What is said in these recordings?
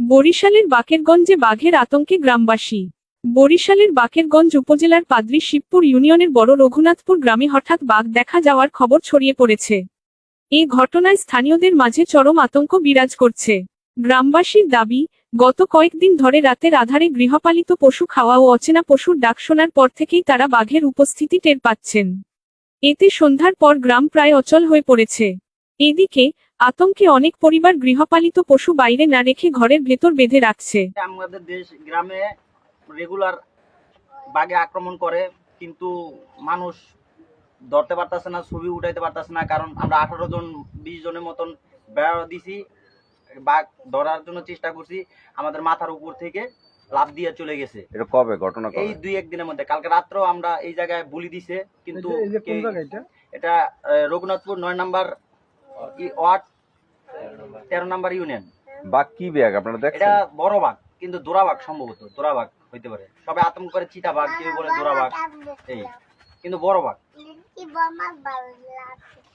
বরিশালের বাকেরগঞ্জে বাঘের আতঙ্কে গ্রামবাসী। বরিশালের বাকেরগঞ্জ উপজেলার পাদ্রী শিবপুর ইউনিয়নের বড় রঘুনাথপুর গ্রামে হঠাৎ বাঘ দেখা যাওয়ার খবর ছড়িয়ে পড়েছে। এ ঘটনায় স্থানীয়দের মাঝে চরম আতঙ্ক বিরাজ করছে। গ্রামবাসীর দাবি, গত কয়েকদিন ধরে রাতের আধারে গৃহপালিত পশু খাওয়া ও অচেনা পশুর ডাক শোনার পর থেকেই তারা বাঘের উপস্থিতি টের পাচ্ছেন। এতে সন্ধ্যার পর গ্রাম প্রায় অচল হয়ে পড়েছে। এদিকে আতঙ্কে অনেক পরিবার গৃহপালিত পশু বাইরে না রেখে ঘরের ভেতর বেঁধে রাখছে। আমাদের দেশ গ্রামে রেগুলার বাঘে আক্রমণ করে কিন্তু মানুষ ধরতে পারতেছে না ছবি উঠাইতে পারতেছে না কারণ আমরা আঠারো জন বিশ জনের মতন বেড়া দিছি বাঘ ধরার জন্য চেষ্টা করছি আমাদের মাথার উপর থেকে লাভ দিয়ে চলে গেছে। এটা কবে? ঘটনা এই দুই একদিনের মধ্যে কালকে রাত্রেও আমরা এই জায়গায় বুলি দিছে কিন্তু এটা? রঘুনাথপুর নয় নাম্বার ই- ওয়ার্ড তেরো নাম্বার ইউনিয়ন। বাঘ কি ব্যাগ আপনারা এটা বড় বাঘ কিন্তু দোরা সম্ভবত দোরা হইতে পারে। সবাই আতঙ্ক করে চিতা বাঘ কেউ বলে দোরা এই কিন্তু বড় বাঘ।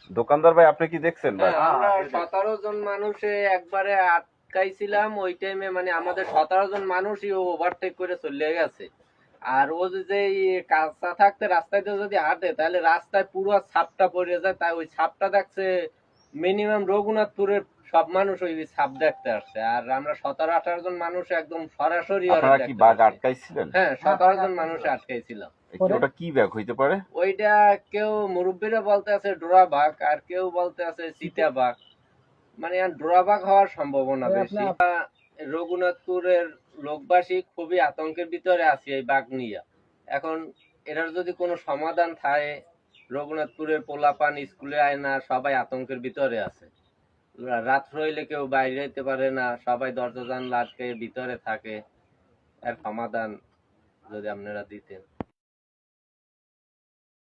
দোকানদার ভাই আপনি কি দেখছেন হ্যাঁ, আমরা সতেরো জন মানুষে একবারে আটকাইছিলাম ওই টাইমে মানে আমাদের সতেরো জন মানুষই ওভারটেক করে চলে গেছে। আর ও যে এই কাঁচা থাকতে রাস্তায় যদি হাঁটে তাহলে রাস্তায় পুরো ছাপটা পড়ে যায় তাই ওই ছাপটা দেখছে মিনিমাম রঘুনাথপুরের সব মানুষ ওই ছাপ দেখতে আসছে। আর আমরা সতেরো আঠারো জন মানুষ একদম সরাসরি কি বাঘ আটকাইছিলেন? হ্যাঁ সতেরো জন মানুষ আটকাইছিলাম। ওটা কি ব্যাগ হইতে পারে? ওইটা কেউ মুরব্বীরা বলতে আছে ডোরা বাঘ আর কেউ বলতে আছে চিতা বাঘ। মানে আর ডোরা বাঘ হওয়ার সম্ভাবনা বেশি। রঘুনাথপুরের লোকবাসী খুবই আতঙ্কের ভিতরে আছে এই বাঘ নিয়ে। এখন এটার যদি কোনো সমাধান থাকে রঘুনাথপুরের পোলাপান স্কুলে আয় না, সবাই আতঙ্কের ভিতরে আছে। রাত রইলে কেউ বাইরে যেতে পারে না, সবাই দরজা জানলা আটকে ভিতরে থাকে। এর সমাধান যদি আপনারা দিতেন।